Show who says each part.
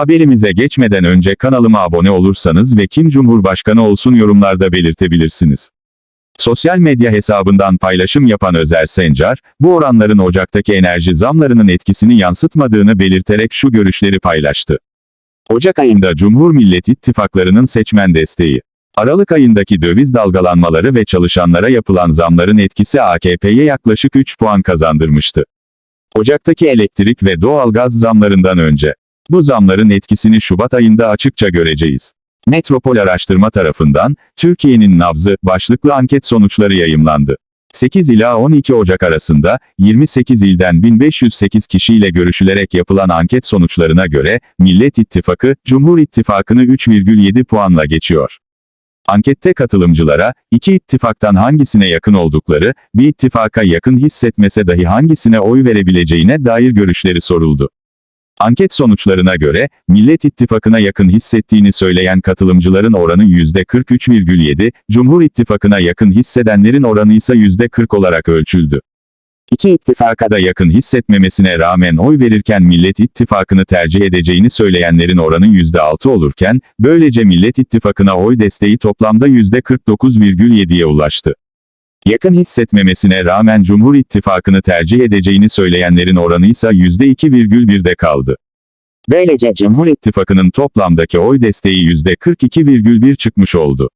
Speaker 1: Haberimize geçmeden önce kanalıma abone olursanız ve kim Cumhurbaşkanı olsun yorumlarda belirtebilirsiniz. Sosyal medya hesabından paylaşım yapan Özer Sencar, bu oranların Ocak'taki enerji zamlarının etkisini yansıtmadığını belirterek şu görüşleri paylaştı. Ocak ayında Cumhur Millet İttifaklarının seçmen desteği. Aralık ayındaki döviz dalgalanmaları ve çalışanlara yapılan zamların etkisi AKP'ye yaklaşık 3 puan kazandırmıştı. Ocak'taki elektrik ve doğalgaz zamlarından önce. Bu zamların etkisini Şubat ayında açıkça göreceğiz. Metropol Araştırma tarafından, Türkiye'nin nabzı, başlıklı anket sonuçları yayımlandı. 8 ila 12 Ocak arasında, 28 ilden 1508 kişiyle görüşülerek yapılan anket sonuçlarına göre, Millet İttifakı, Cumhur İttifakı'nı 3,7 puanla geçiyor. Ankette katılımcılara, iki ittifaktan hangisine yakın oldukları, bir ittifaka yakın hissetmese dahi hangisine oy verebileceğine dair görüşleri soruldu. Anket sonuçlarına göre, Millet İttifakı'na yakın hissettiğini söyleyen katılımcıların oranı %43,7, Cumhur İttifakı'na yakın hissedenlerin oranı ise %40 olarak ölçüldü. İki ittifaka da yakın hissetmemesine rağmen oy verirken Millet İttifakı'nı tercih edeceğini söyleyenlerin oranı %6 olurken, böylece Millet İttifakı'na oy desteği toplamda %49,7'ye ulaştı. Yakın hissetmemesine rağmen Cumhur İttifakı'nı tercih edeceğini söyleyenlerin oranı ise %2,1'de kaldı. Böylece Cumhur İttifakı'nın toplamdaki oy desteği %42,1 çıkmış oldu.